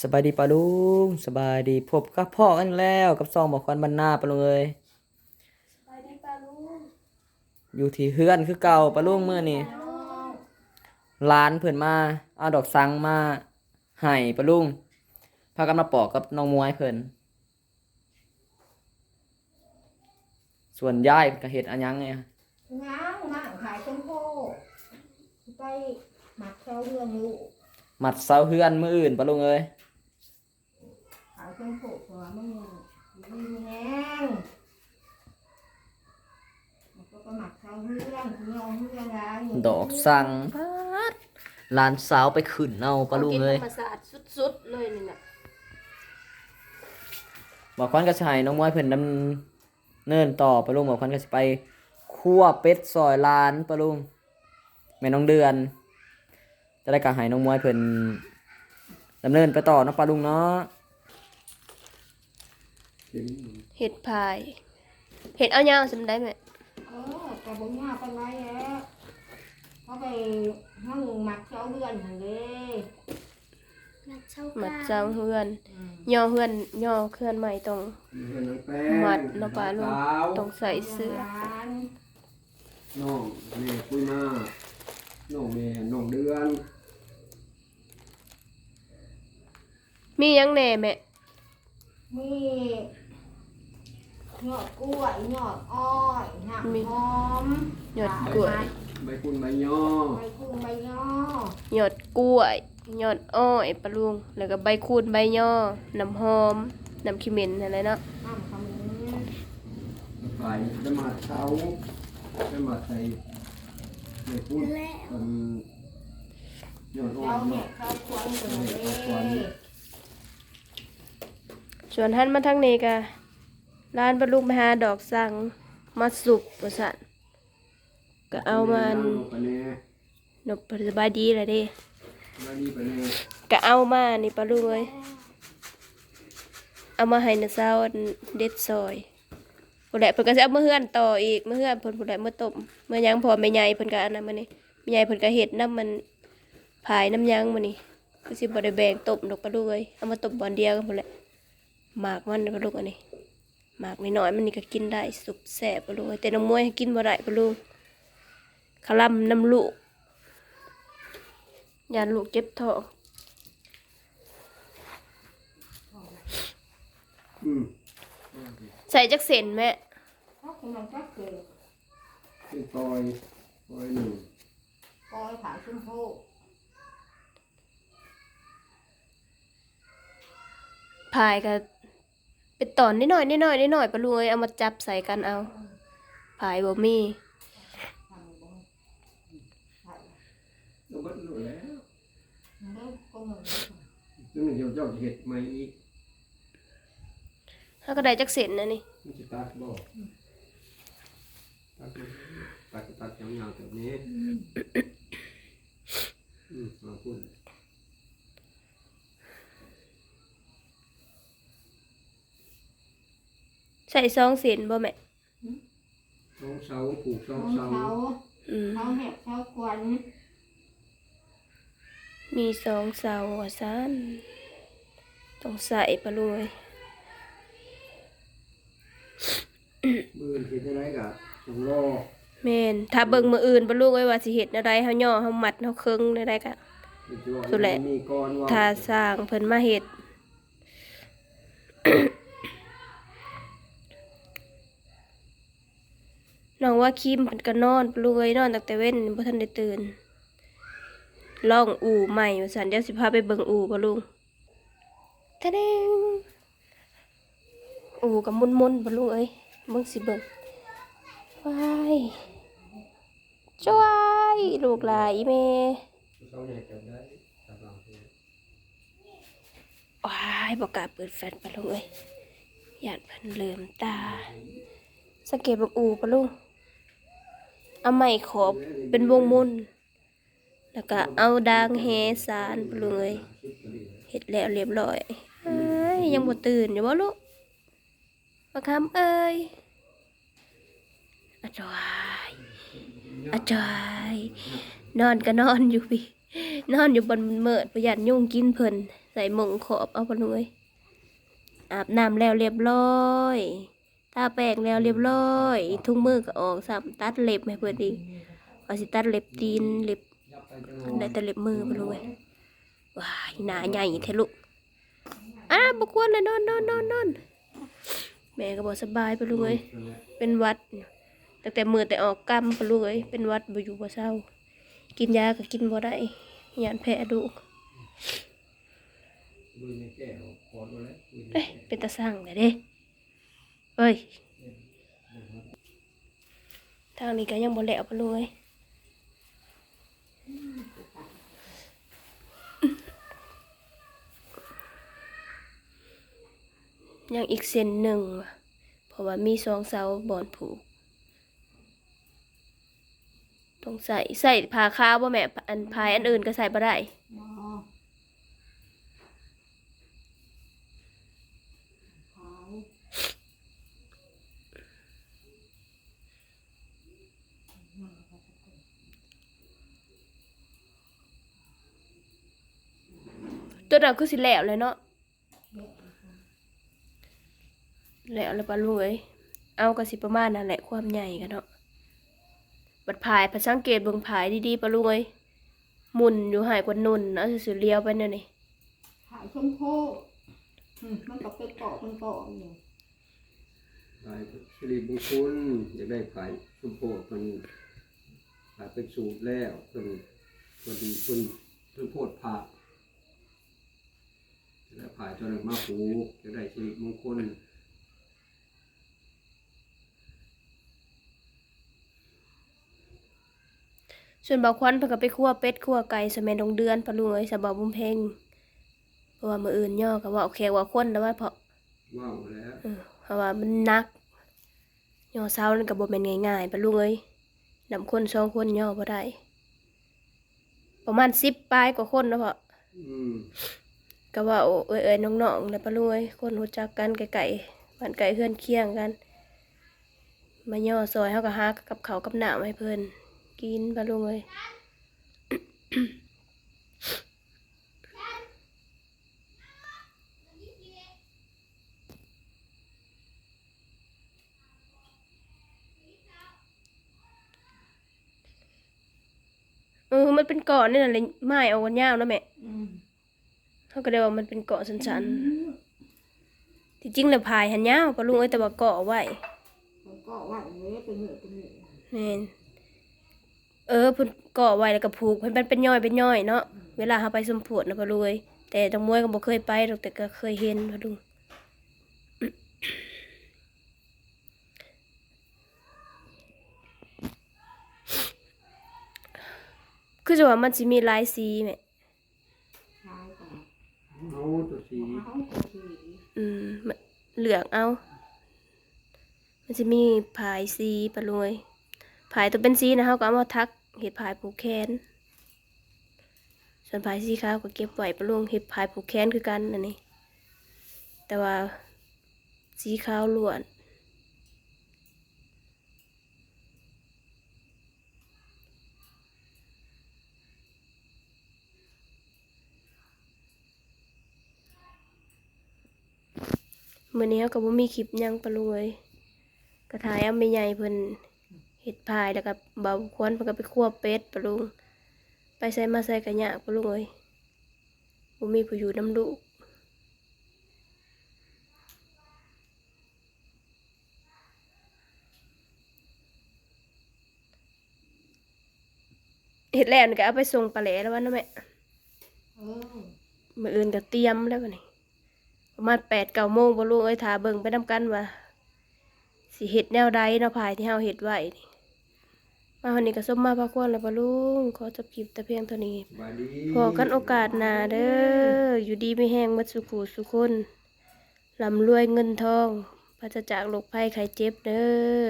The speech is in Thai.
สบายดีปะลุงสบายดีพบกับพ่อกันแล้วกับซองบอกควันบรรณาปะลุงเอ้ยไปดีปลาลุงอยู่ที่เฮือนคือเก่าปะลุงมื้อนี้ร้านเพิ่นมาเอาดอกสังมาให้ปะลุงพากันมาปอกกับน้องมวยเพิ่นส่วนยายก็เฮ็ดอันหยังเนี่ยง้างง้างขายต้นโพไปหมักเช้าเรื่องลูกมัดเสาเฮือนมื้ออื่นปะลุงเอ้ย ขายต้นโพเพราะว่ามึงดีแห้งมันก็ไปหมักเช้าเรื่องยองเรื่องอะไรดอกสังป๊าดหลานสาวไปขึ้นเอาปะลุงเอ้ยธรรมศาสตร์สุดๆเลยนี่น่ะบอกควันก็สิให้น้องมวยเพิ่นดำเนินต่อปะลุงบอกควันก็สิไปคั่วเป็ดซอยลานปะลุงแม่น้องเดือนจะได้ก็ให้น้องมวยเพิ่นดำเนินไปต่อเนาะปะลุงเนาะ เห็ดพาย เห็ดเอายาวสำได้ไหมเออแต่บุญงาไปไว้แล้วเขาไปห้องหมักเช้าเรื่องหันเลยมัดเจ้าเฮือนย่อเฮือนย่อเคลื่อนใหม่ตรงมัดเนาะปลาลูกต้องใส่เสื้อร้านน้องแม่คุยมาน้องแม่น้องเดือน มีหยังแหน่แม่มี หยอดกล้วยหยอดอ้อยหนักหอมหยอดกล้วย ใบคุณใบย่อใบกุ้งใบย่อหยอดกล้วยหยอดอ้อยปะลุง แล้วก็ใบคูนใบย่อ น้ำหอม น้ำขี้เหม็นอะไรเนาะน้ำขมิ้นไปจะมาเช้าจะมาใส่ใบคุณอืมยอดอ่อเจ้านแม่เนาะข้าวควนกันเลยส่วนท่านมาทางนี้ก็ ร้านปะลุงไปหาดอกสังมาสุกประสันก็เอามาน้องไปแน่นบสบายดีเลยเดิมาดีไปแน่ก็เอามานี่ปะลุงเอ้ยเอามาให้นาสาวอันเด็ดซอยผู้ใดเพิ่นก็สิเอามาเฮือนต่ออีกมาเฮือนเพิ่นผู้ใดมาต้มเมื่อยังพอแม่ใหญ่เพิ่นก็อันนั้นมื้อนี้แม่ใหญ่เพิ่นก็เฮ็ดน้ำมันผายน้ำยังมื้อนี้ก็สิบ่ได้แบ่งต้มดอกปะลุงเอ้ยเอามาต้มบ่อนเดียวกันพุ่นแหละหมากมันปะลุงอันนี้ หมากน้อยๆมันนี่ก็กินได้สุบแซ่บปะลุงเอ้ยแต่น้องมวยกินบ่ได้ปะลุงคลำน้ำลูกยานลูกเจ็บท้องอืมใส่จักเส้นแม่เขากำลังจะเกิดเป็นซอยซอยหนึ่งปอยขายต้นโพพายก็ เป็นตอนนิดหน่อยนิดหน่อยนิดหน่อยปะลุงเอ้ยเอามาจับใส่กันเอาพายบ่มีทำบ่ขายแล้วก็รู้แล้วเลิกก็เหมือนซึ่งเดี๋ยวเจ้าเห็ดใหม่อีกถ้าก็ได้จักเส้นนะนี่มันจะตัดบ่ตัดตัดตัดยาวๆแบบนี้อืมมาพูด ใส่ซองเส้นบ่แม่สองเสาผูกสองเขาเสาเขาอืมเขาแหกเขาควนมีสองเสาว่าซั่นต้องใส่ปะลุงเอ้ยมือเห็ดอะไรกะต้องรอแม่นถ้าเบิ่งมื้ออื่นปะลุงเอ้ยว่าสิเฮ็ดแนวใดเฮาย่อเฮามัดเฮาเคิงแนวใดก็เป็นจังหวะสุดแหละมีก้อนว่าถ้าสร้างเพิ่นมาเฮ็ด น้องว่าคิมเพิ่นก็นอนปลุยนอนตั้งแต่เว้นบ่ทันได้ตื่นล่องอู่ใหม่ว่าซั่นเดี๋ยวสิพาไปเบิ่งอู่บ่ลุงทะเดงอู่ก็มุนๆบ่ลุงเอ้ยมึงสิเบิ่งว้ายจ้วยลูกหลายอีแม่เสาอีเม่ว้ายบอกกาเปิดแฟลชปะลุงเอ้ยหยาดเพิ่นเลิมตา สังเกตบักอูปะลุง เอาไม้ขอบเป็นวงมุนแล้วก็เอาดางแฮสารปลุงเอ้ยเฮ็ดแล้วเรียบร้อยอยยังบ่ตื่นอยู่บ่ลูกมาคำเอ้ยอาจอยอาจอยนอนก็นอนอยู่พี่นอนอยู่บนเมิดประหยัดยุ่งกินเพลินใส่มงขอบเอาปะลุงเอ้ยอาบน้ำแล้วเรียบร้อย ทาแป้งแล้วเรียบร้อยทุ่งมือก็ออกสับตัดเล็บให้เพื่อนอีกเอาสิตัดเล็บตีนเล็บได้แต่เล็บมือปะลุเอ้ยว้ายหนาใหญ่เทะลุอะบกวนเลยนอนนอนนอนนอนแม่ก็บอกสบายปะลุเอ้ยเป็นวัดตั้งแต่มือแต่ออกกำปะลุเอ้ยเป็นวัดบ่อยู่บ่เศร้า กินยาก็กินบ่ได้ยานแพ้ดุเอ้เป็นตาสั่งเลยเด้ เอ้ย ทางนี้ก็ยังบ่แล้วปะลุงเอ้ยยังอีกเส้นหนึ่ง เพราะว่ามีสองเสาบอนผูกต้องใส่ใส่ผ้าขาวบ่แม่อันพายอันอื่นก็ใส่บ่ได้มอขาว ตัวนั้นคือสิแล้วเลยเนาะแล้วเลยปะลุงเอ้ยเอาก็สิประมาณนั่นแหละความใหญ่กันเนาะบัดพายพอสังเกตเบิ่งพายดีๆปะลุงเอ้ยหมุนอยู่หายกว่านุ่นเอาสิๆเลี้ยวไปนั่นนี่ขายชมโพอืมมันก็เป็นเกาะเป็นเกาะอยู่ขายสิริมงคลอยากได้ขายชุมโพมันขายเป็นสูตรแล้วเป็นพอดีเพิ่นเพิ่นโพดผ่า แล้วผ่าจนมาผูกจะได้สิริมงคลส่วนบ่าวควันเพิ่นก็ไปคั่วเป็ดคั่วไก่สมัยดงเดือนปะลุงเอ้ยสะบ่าวบุญเพ็งเพราะว่ามื้ออื่นย่อก็ว่าโอเคว่าคนแต่ว่าเพราะว้าวแล้วเออเพราะว่ามันหนักย่อเช้านั่นก็บ่แม่นง่ายๆปะลุงเอ้ยนำคนสองคนย่อบ่ได้ประมาณ10ปลายกว่าคนนะเพาะอืม ก็ว่าโอ้เอ้ยๆน้องๆแล้วปะลุงเอ้ยคนรู้จักกันไกลๆบ้านไกลเพื่อนเคียงกันมาย่อซอยเฮาก็หากับเขากับหน้ำให้เพิ่นกินปะลุงเอ้ยเออมันเป็นกาะนี่น่ะเลยไม้เอากันยาวนะแม่ เขาก็เลยว่ามันเป็นเกาะสันๆที่จริงแล้วพายหันยาวปะลุงเอ้ยแต่ว่าเกาะเอาไว้มันก็ว่าเอ้ยเป็นเหนือเป็นเหนือแม่นเออเพิ่นเกาะไว้แล้วก็ผูกให้มันเป็นย่อยเป็นย่อยเนาะเวลาเขาไปสมโพธนะปะลุงเอ้ยแต่จังมวยก็บ่เคยไปหรอกแต่ก็เคยเห็นปะลุงคือจะว่ามันสิมีหลายสีแหม่ ชายก่อน เอาตัวสี เขาตัวสี อืมเหลืองเอา มันจะมีผายสีปะลุยผายตัวเป็นสีนะเขาก็เอามาทักเห็ดผายผูกแขนส่วนผายสีขาวก็เก็บไว้ปะลุงเห็ดผายผูกแขนคือกันอันนี้ แต่ว่าสีขาวล้วน มื้อนี้เขาก็บ่มีคลิปหยังปะลุงเอ้ยก็ถ่ายเอาไม่ใหญ่เพิ่นเฮ็ดพายแล้วก็เบาควนเพิ่นก็ไปคั่วเป็ดปะลุง ไปใส่มาใส่กะยากปะลุงเอ้ยบ่มีผู้อยู่นำลูกเฮ็ดแล้วนี่ก็เอาไปส่งปลาแหลแล้ววันนั้นแม่เออมื้ออื่นก็เตรียมแล้วบัดนี้ ประมาณแปดเก้าโมงบ่ลุงเอ้ยถาเบิ่งไปนำกันว่าสิเฮ็ดแนวใดเนาะภายที่เฮาเฮ็ดไว้นี่มาวันนี้ก็สมมาพระควรแล้วบ่ลุงขอจบคลิปแต่เพียงเท่านี้สบายดีพอกันโอกาสหน้าเด้ออยู่ดีไม่แห้งหมัดสุขูสุคนร่ำรวยเงินทองปราศจากโรคภัยไข้เจ็บเด้อ